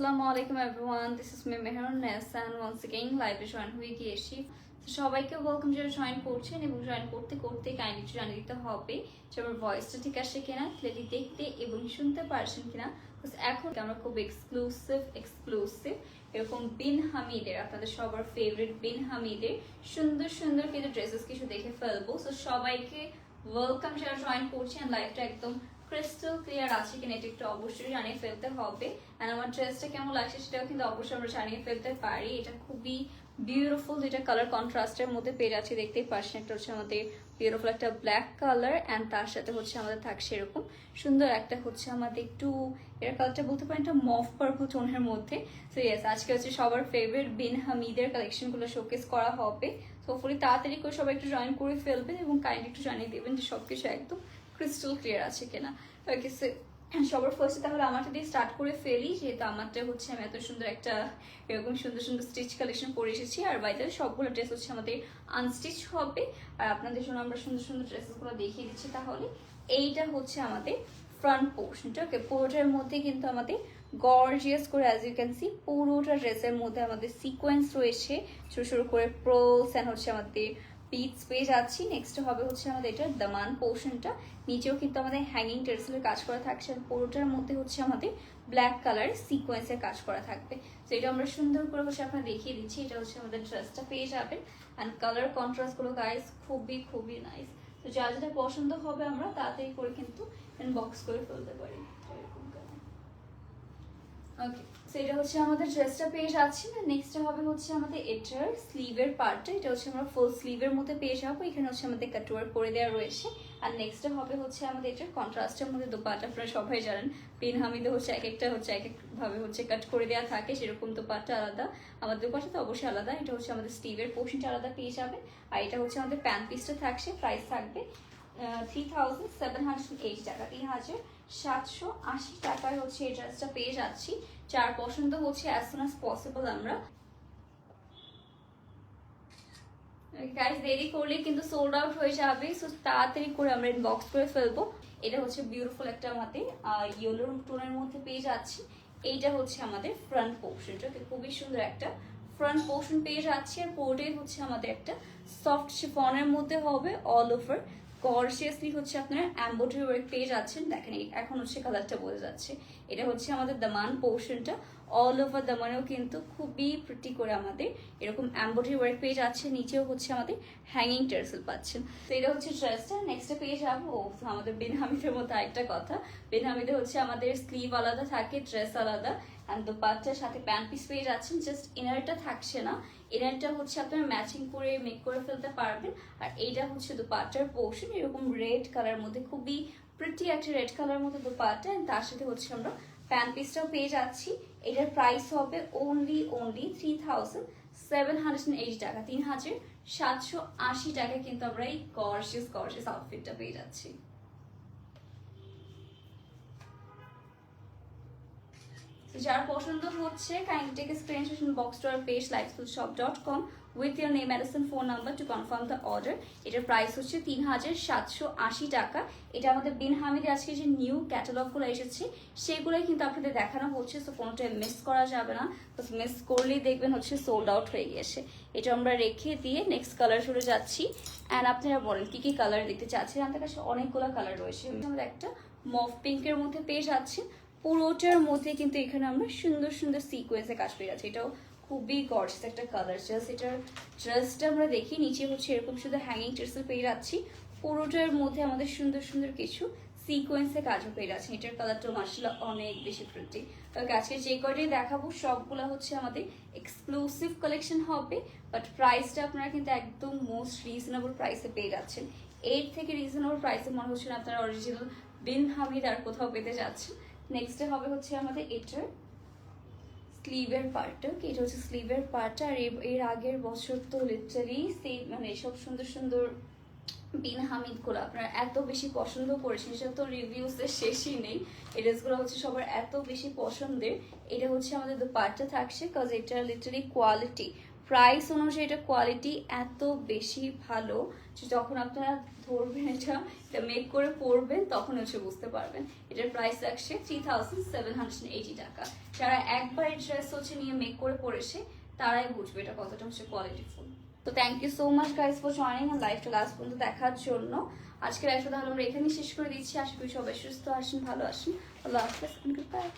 আসসালামু আলাইকুম everyone this is me Mehrun Nes and once again লাইভে জয়েন হয়ে গিয়েছি। তো সবাইকে ওয়েলকাম যারা জয়েন করছেন এবং জয়েন করতে করতে কাইন্ডলি জানিয়ে দিতে হবে যে আমার ভয়েসটা ঠিক আসে কিনা ক্লিয়ারলি দেখতে এবং শুনতে পারছেন কিনা। এখন আমরা খুব এক্সক্লুসিভ এক্সক্লুসিভ এরকম বিন হামিদের, আপনাদের সবার ফেভারিট বিন হামিদের সুন্দর সুন্দর কিছু ড্রেসেস কিছু দেখে ফেলব। সো সবাইকে ওয়েলকাম যারা জয়েন করছেন লাইফটা একদম ক্রিস্টাল ক্লিয়ার আছে কিনা এটা একটু অবশ্যই জানিয়ে ফেলতে হবে। অ্যান্ড আমার ড্রেসটা কেমন লাগছে সেটাও কিন্তু অবশ্যই আমরা জানিয়ে ফেলতে পারি। এটা খুবই বিউটিফুল যেটা কালার কন্ট্রাস্টের মধ্যে পেয়ে যাচ্ছি, দেখতেই পাচ্ছেন। একটা হচ্ছে আমাদের বিউটিফুল একটা ব্ল্যাক কালার অ্যান্ড তার সাথে হচ্ছে আমাদের থাকছে এরকম সুন্দর একটা হচ্ছে আমাদের একটু, এর কালারটা বলতে পারেন একটা মফ পার্পল টোনের মধ্যে। সো ইয়েস আজকে হচ্ছে সবার ফেভারিট বিন হামিদের কালেকশনগুলো শোকেস করা হবে। সো ফুলি তাড়াতাড়ি করে সবাই একটু জয়েন করে ফেলবেন এবং কাইন্ডলি একটু জানিয়ে দেবেন যে সব কিছু একদম ক্রিস্টাল ক্লিয়ার আছে কিনা। ওকে সবার ফার্স্টে তাহলে আমারটা দিয়ে স্টার্ট করে ফেলি, যেহেতু আমারটা হচ্ছে আমি এত সুন্দর একটা এরকম সুন্দর সুন্দর স্টিচ কালেকশন করে এসেছি। আর বাইরে সবগুলো ড্রেস হচ্ছে আমাদের আনস্টিচ হবে। আর আপনাদের জন্য আমরা সুন্দর সুন্দর ড্রেসেসগুলো দেখিয়ে দিচ্ছি তাহলে। এইটা হচ্ছে আমাদের ফ্রন্ট পোর্শনটা ওকে পুরোটার মধ্যে কিন্তু আমাদের গর্জিয়াস করে অ্যাজ ইউ ক্যান সি পুরোটা ড্রেসের মধ্যে আমাদের সিকোয়েন্স রয়েছে। ছোটো ছোটো করে প্রোলস অ্যান্ড হচ্ছে আমাদের পিটস পেয়ে যাচ্ছি। নেক্সট হবে হচ্ছে আমাদের এটা দামান পোর্শনটা। নিচেও কিন্তু আমাদের হ্যাঙ্গিং টেন্সিলের কাজ করা থাকছে আর পুরোটার মধ্যে হচ্ছে আমাদের ব্ল্যাক কালার সিকোয়েন্সের কাজ করা থাকবে। তো এটা আমরা সুন্দর করে বসে আপনার দেখিয়ে দিচ্ছি। এটা হচ্ছে আমাদের ড্রেসটা পেয়ে যাবেন। অ্যান্ড কালার কন্ট্রাস্টগুলো গাইস খুবই খুবই নাইস তো যা যেটা পছন্দ হবে আমরা তাড়াতাড়ি করে কিন্তু বক্স করে ফেলতে পারি। এরকম সেটা হচ্ছে আমাদের ড্রেসটা পেয়ে যাচ্ছি। না নেক্সট হবে হচ্ছে আমাদের এটার স্লিভের পার্টটা এটা হচ্ছে আমরা ফুল স্লিভের মধ্যে পেয়ে যাব। এখানে হচ্ছে আমাদের কাটওয়ার করে দেওয়া রয়েছে। আর নেক্সট হবে হচ্ছে আমাদের এটার কন্ট্রাস্টের মধ্যে দোপাটা আপনারা সবাই জানেন পিন হামিদে হচ্ছে এক একটা হচ্ছে এক এক ভাবে হচ্ছে কাট করে দেওয়া থাকে। সেরকম দোপাটা আলাদা। আমাদের দোপাটা তো অবশ্যই আলাদা। এটা হচ্ছে আমাদের স্লিভের পোর্শনটা আলাদা পেয়ে যাবে। আর এটা হচ্ছে আমাদের প্যান্ট পিসটা থাকছে। প্রাইস থাকবে three thousand seven hundred eight টাকা। তিন হাজার সাতশো আশি টাকায় হচ্ছে এই ড্রেসটা পেয়ে যাচ্ছি। যার পছন্দ হচ্ছে অ্যাজ সুন অ্যাজ পসিবল আমরা। গাইস দেরি করলে কিন্তু সোল্ড আউট হয়ে যাবে। সো তাড়াতাড়ি করে আমরা ইনবক্স করে ফেলব। এটা হচ্ছে বিউটিফুল একটা আমাদের ইয়েলো টোনের মধ্যে পেয়ে যাচ্ছি। এইটা হচ্ছে আমাদের ফ্রন্ট পোর্শনটা খুবই সুন্দর একটা ফ্রন্ট পোর্শন পেয়ে যাচ্ছে। আর পোর্টেই হচ্ছে আমাদের একটা সফট শিফনের মধ্যে হবে অল ওভার গর্জিয়াসলি হচ্ছে আপনার এম্বোডারি ওয়ার্ক পেয়ে যাচ্ছেন দেখেন এখন হচ্ছে কালারটা বোঝা যাচ্ছে। এটা হচ্ছে আমাদের দামান পোর্শনটা অল ওভার দামানেও কিন্তু খুবই প্রিটি করে আমাদের এরকম এম্বোডারি ওয়ার্ক পেয়ে যাচ্ছে নিচেও হচ্ছে আমাদের হ্যাঙ্গিং টার্সেল পাচ্ছেন। তো এটা হচ্ছে ড্রেসটা নেক্সটে পেয়ে যাব। আমাদের বেনহামিদের মধ্যে আরেকটা কথা। বেনহামিদের হচ্ছে আমাদের স্লিভ আলাদা থাকে ড্রেস আলাদা। অ্যান্ড দোপাট্টার সাথে প্যান্ট পিস পেয়ে যাচ্ছেন। জাস্ট ইনারটা থাকছে না। ইনারটা হচ্ছে আপনারা ম্যাচিং করে মেক করে ফেলতে পারবেন। আর এইটা হচ্ছে দোপাট্টার পোর্শন এরকম রেড কালার মধ্যে, খুবই প্রিটি একটা রেড কালার মধ্যে and তার সাথে হচ্ছে আমরা প্যান্ট পিসটাও পেয়ে যাচ্ছি। এটার প্রাইস হবে only only three thousand seven hundred eighty টাকা। তিন হাজার সাতশো আশি টাকায় কিন্তু আমরা এই গর্জিয়াস গর্জিয়াস আউটফিটটা পেয়ে যাচ্ছি। যার পছন্দ হচ্ছে kindly take screenshot box to our page lifeschoolshop dot com with your name address phone number to confirm the order এটার প্রাইস হচ্ছে তিন হাজার সাতশো আশি টাকা। এটা আমাদের বিন হামিদে আজকে যে নিউ ক্যাটালগুলো এসেছে, সেগুলোই কিন্তু আপনাদের দেখানো হচ্ছে। সো কোনোটা মিস করা যাবে না। তো মিস করলেই দেখবেন হচ্ছে সোল্ড আউট হয়ে গিয়েছে এটা আমরা রেখে দিয়ে নেক্সট কালার চলে যাচ্ছি। অ্যান্ড আপনারা বলেন, কি কি কালার দেখতে চাচ্ছেন? আমাদের কাছে অনেকগুলো কালার রয়েছে। আমাদের একটা মফ পিঙ্কের মধ্যে পেয়ে যাচ্ছে। পুরোটার মধ্যে কিন্তু এখানে আমরা সুন্দর সুন্দর সিকোয়েন্সে কাজ পেয়ে যাচ্ছি। এটাও খুবই গর্জিয়াস একটা কালার জাস্ট এটার ড্রেসটা আমরা দেখি, নিচে হচ্ছে এরকম শুধু হ্যাঙ্গিং টেসেল পেয়ে যাচ্ছি। পুরোটার মধ্যে আমাদের সুন্দর সুন্দর কিছু সিকোয়েন্সে কাজও পেয়ে যাচ্ছে। এটার কালারটা মার্শাল্লাহ অনেক বেশি প্রিটি তবে আজকে যে কয়টাই দেখাবো, সবগুলো হচ্ছে আমাদের এক্সক্লুসিভ কালেকশন হবে বাট প্রাইসটা আপনারা কিন্তু একদম মোস্ট রিজনেবল প্রাইসে পেয়ে যাচ্ছেন। এর থেকে রিজনেবল প্রাইসে মনে হচ্ছে না আপনারা অরিজিনাল বিন হামিদ আর কোথাও পেতে যাচ্ছেন। নেক্সটে হবে হচ্ছে আমাদের এটার স্লিভের পার্টটা এটা হচ্ছে স্লিভের পার্টটা আর এর- আগের বছর তো লিটারি সেই মানে সব সুন্দর সুন্দর বিন হামিদগুলো আপনারা এত বেশি পছন্দ করেছেন, সেটা তো রিভিউস এর শেষই নেই। এই ড্রেসগুলো হচ্ছে সবার এত বেশি পছন্দের। এটা হচ্ছে আমাদের পার্টটা থাকছে কাজ এটা লিটারি কোয়ালিটি প্রাইস অনুযায়ী এটা কোয়ালিটি এত বেশি ভালো যে যখন আপনারা ধরবেন এটা এটা মেক করে পরবেন, তখন হচ্ছে বুঝতে পারবেন। এটার প্রাইস লাগছে থ্রি থাউজেন্ড সেভেন হান্ড্রেড টাকা। যারা একবার এই ড্রেস হচ্ছে নিয়ে মেক করে পরেছে, তারাই বুঝবে এটা কতটা হচ্ছে কোয়ালিটিফুল তো thank you so much guys for joining আর লাইফটা লাস্ট পর্যন্ত দেখার জন্য। আজকের লাইফটা তাহলে আমরা এখানেই শেষ করে দিচ্ছি। আশা করি সবাই সুস্থ আসেন, ভালো আসেন। আল্লাহ হাফেজ বাই